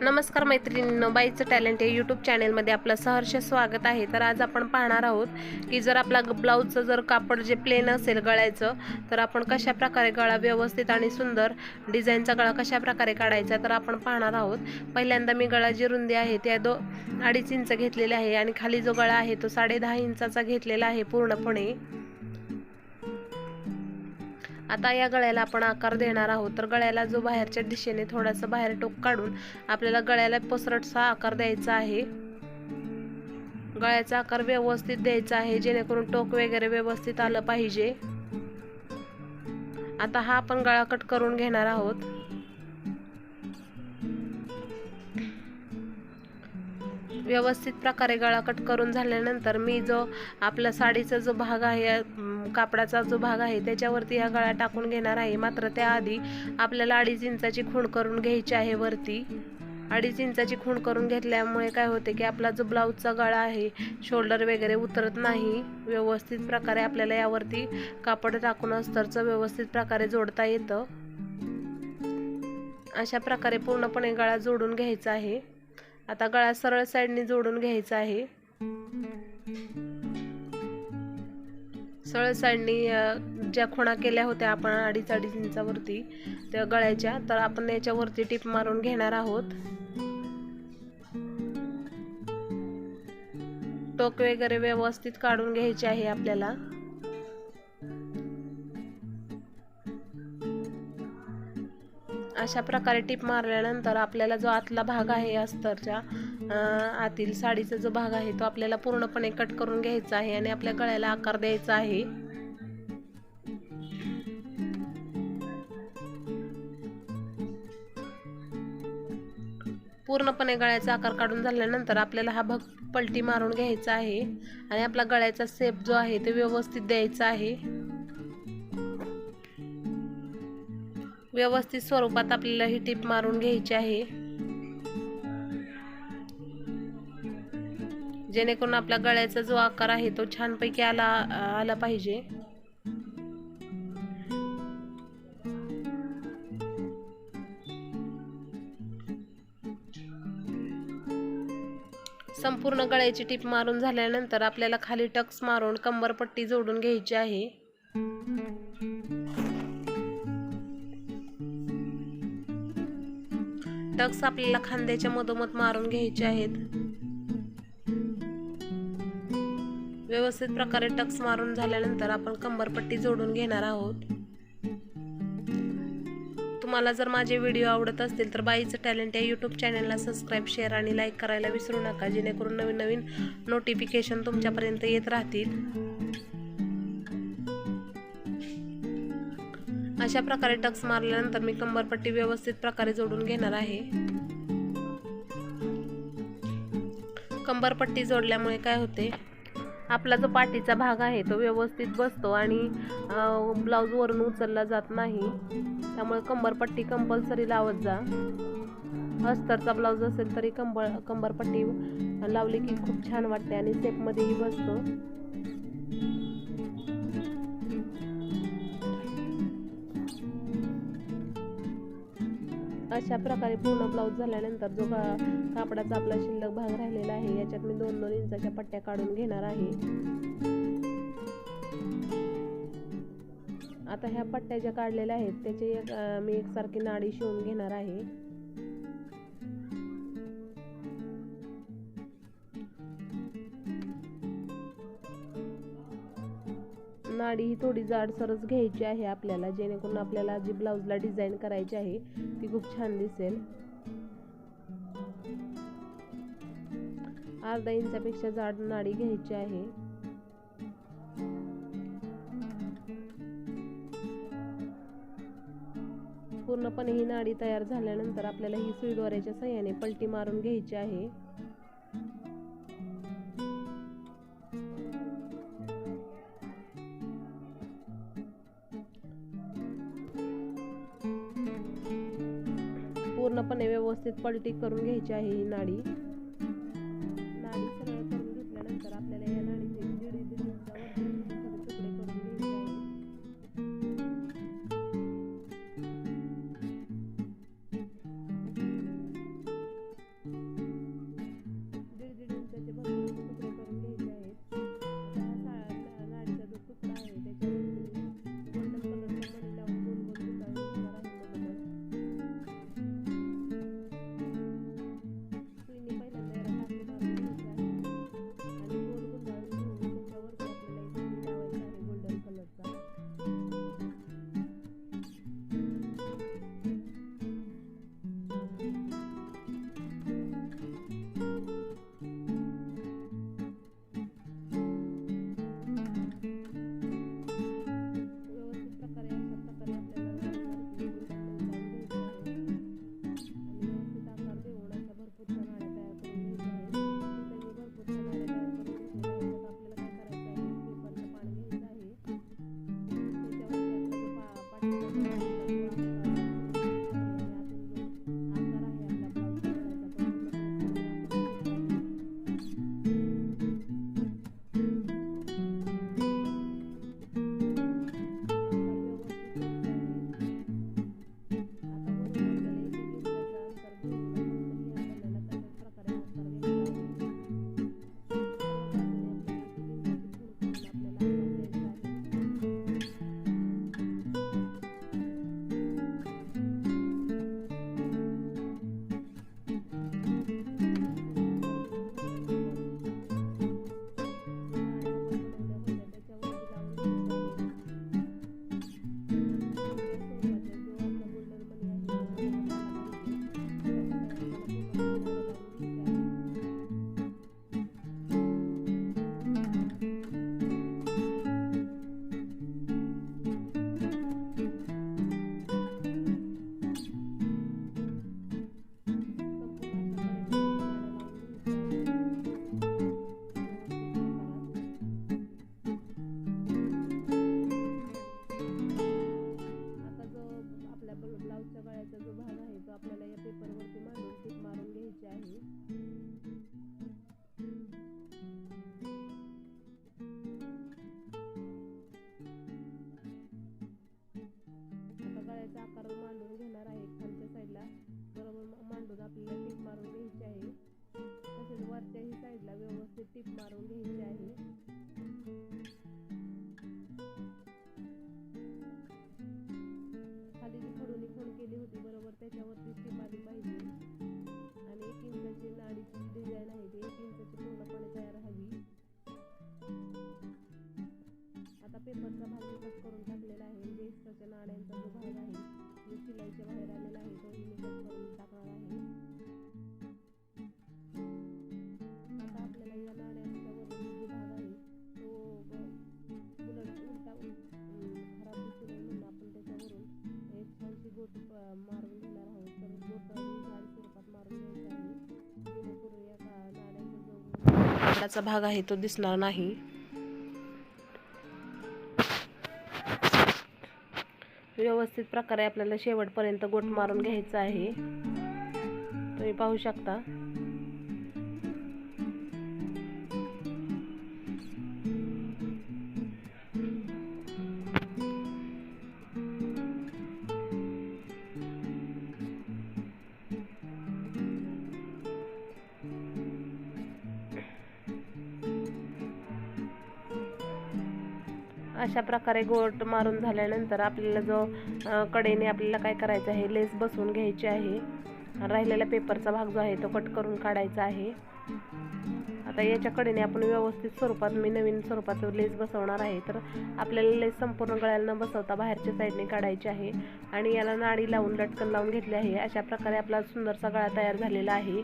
नमस्कार मैत्रिणींनो बाईचं टॅलेंट या यूट्यूब चॅनेलमध्ये आपलं सहर्ष स्वागत आहे. तर आज आपण पाहणार आहोत की जर आपला ग- ब्लाऊजचं जर कापड जे प्लेन असेल गळ्याचं तर आपण कशा प्रकारे गळा व्यवस्थित आणि सुंदर डिझाईनचा गळा कशा प्रकारे काढायचा तर आपण पाहणार आहोत. पहिल्यांदा मी गळा जी रुंदी आहे त्या दो अडीच इंच घेतलेले आहे आणि खाली जो गळा आहे तो साडे दहा इंचाचा घेतलेला आहे पूर्णपणे. आता या गळ्याला आपण आकार देणार आहोत. तर गळ्याला जो बाहेरच्या दिशेने थोडासा बाहेर टोक काढून आपल्याला गळ्याला पसरटसा आकार द्यायचा आहे. गळ्याचा आकार व्यवस्थित द्यायचा आहे जेणेकरून टोक वगैरे व्यवस्थित आलं पाहिजे. आता हा आपण गळा कट करून घेणार आहोत. व्यवस्थित प्रकारे गळा कट करून झाल्यानंतर मी जो आपला साडीचा जो भाग आहे कापडाचा जो भाग आहे त्याच्यावरती हा गळा टाकून घेणार आहे. मात्र त्याआधी आपल्याला अडीच इंचाची खूण करून घ्यायची आहे वरती. अडीच इंचाची खूण करून घेतल्यामुळे काय होते की आपला जो ब्लाऊजचा गळा आहे शोल्डर वगैरे उतरत नाही. व्यवस्थित प्रकारे आपल्याला यावरती कापड टाकून अस्तरचं व्यवस्थित प्रकारे जोडता येतं. अशा प्रकारे पूर्णपणे गळा जोडून घ्यायचा आहे. आता गळा सरळ साईडने जोडून घ्यायचा आहे. सरळ साईडनी ज्या खुणा केल्या होत्या आपण अडीच अडीच इंचावरती त्या गळ्याच्या तर आपण याच्यावरती टीप मारून घेणार आहोत. टोक वगैरे व्यवस्थित काढून घ्यायचे आहे आपल्याला. अशा प्रकारे टिप मारल्यानंतर आपल्याला जो आतला भाग आहे अस्तरच्या आतील साडीचा जो भाग आहे तो आपल्याला पूर्णपणे कट करून घ्यायचा आहे आणि आपल्या गळ्याला आकार द्यायचा आहे. पूर्णपणे गळ्याचा आकार काढून झाल्यानंतर आपल्याला हा भाग पलटी मारून घ्यायचा आहे आणि आपला गळ्याचा सेप जो आहे तो व्यवस्थित द्यायचा आहे. व्यवस्थित स्वरूपात आपल्याला ही टीप मारून घ्यायची आहे. जेणेकरून आपल्या गळ्याचा जो आकार आहे तो छानपैकी आला आला पाहिजे. संपूर्ण गळ्याची टीप मारून झाल्यानंतर आपल्याला खाली टक्स मारून कंबरपट्टी जोडून घ्यायची आहे. टक्स आपल्याला खांद्याच्या मधोमध मारून घ्यायचे आहेत. व्यवस्थित प्रकारे टक्स मारून झाल्यानंतर आपण कंबरपट्टी जोडून घेणार आहोत. तुम्हाला जर माझे व्हिडिओ आवडत असतील तर बाईचं टॅलेंट या यूट्यूब चॅनलला सबस्क्राईब शेअर आणि लाईक करायला विसरू नका. जेणेकरून नवीन नवीन नोटिफिकेशन तुमच्यापर्यंत येत राहतील. अशा प्रकारे टक्स मारल्यानंतर मी कंबरपट्टी व्यवस्थित प्रकारे जोडून घेणार आहे. कंबरपट्टी जोडल्यामुळे काय होते? आपला जो पाठीचा भाग आहे तो व्यवस्थित बसतो आणि ब्लाऊज वरून उचलला जात नाही. त्यामुळे कंबरपट्टी कंपल्सरी लावत जा. अस्तरचा ब्लाऊज असेल तरी कंबर कंबरपट्टी लावली की खूप छान वाटते आणि सेपमध्येही बसतो. अशा प्रकारे पूर्ण ब्लाऊज झाल्यानंतर जो का कापडाचा आपला शिल्लक भाग राहिलेला आहे याच्यात मी दोन दोन इंचाच्या पट्ट्या काढून घेणार आहे. आता ह्या पट्ट्या ज्या काढलेल्या आहेत त्याची एक मी एकसारखी नाडी शिवून घेणार आहे. नाडी ही थोडी जाडसरच घ्यायची आहे आपल्याला जेणेकरून आपल्याला जी ब्लाऊजला डिझाईन करायची आहे ती खूप छान दिसेल. अर्धा इंचापेक्षा जाड नाडी घ्यायची आहे. पूर्णपणे ही नाडी तयार झाल्यानंतर आपल्याला ही सुईद्वाऱ्याच्या सहाय्याने पलटी मारून घ्यायची आहे. पूर्णपणे व्यवस्थित पलटी करून घ्यायची आहे ही नाडी. वरच्याही साईडला व्यवस्थित टीप मारून घ्यायची आहे. खाली जी खडूनी खूण केली होती बरोबर त्याच्यावरती टीप आली पाहिजे. आणि एक इंचाची नाडीची डिझाईन आहे ती एक इंचाची पूर्णपणे तयार हवी. आता पेपरचा भाग मी करून टाकलेला आहे म्हणजे एक्स्ट्राच्या नाण्यांचा जो भाग आहे जो शिलाईच्या बाहेर आलेला आहे तो मी कट करून जो भाग आहे तो दिसणार नाही. व्यवस्थित प्रकारे आपल्याला शेवटपर्यंत गोठ मारून घ्यायचा आहे. तुम्ही पाहू शकता. अशा प्रकारे गोट मारून झाल्यानंतर आपल्याला जो कडेने आपल्याला काय करायचं आहे लेस बसवून घ्यायची आहे. राहिलेला पेपरचा भाग जो आहे तो कट करून काढायचा आहे. आता याच्या कडेने आपण व्यवस्थित स्वरूपात मी नवीन स्वरूपात लेस बसवणार आहे. तर आपल्याला लेस संपूर्ण गळ्याला न बसवता बाहेरच्या साईडने काढायची आहे आणि याला नाडी लावून लटकन लावून घेतली आहे. अशा प्रकारे आपला सुंदरसा गळा तयार झालेला आहे.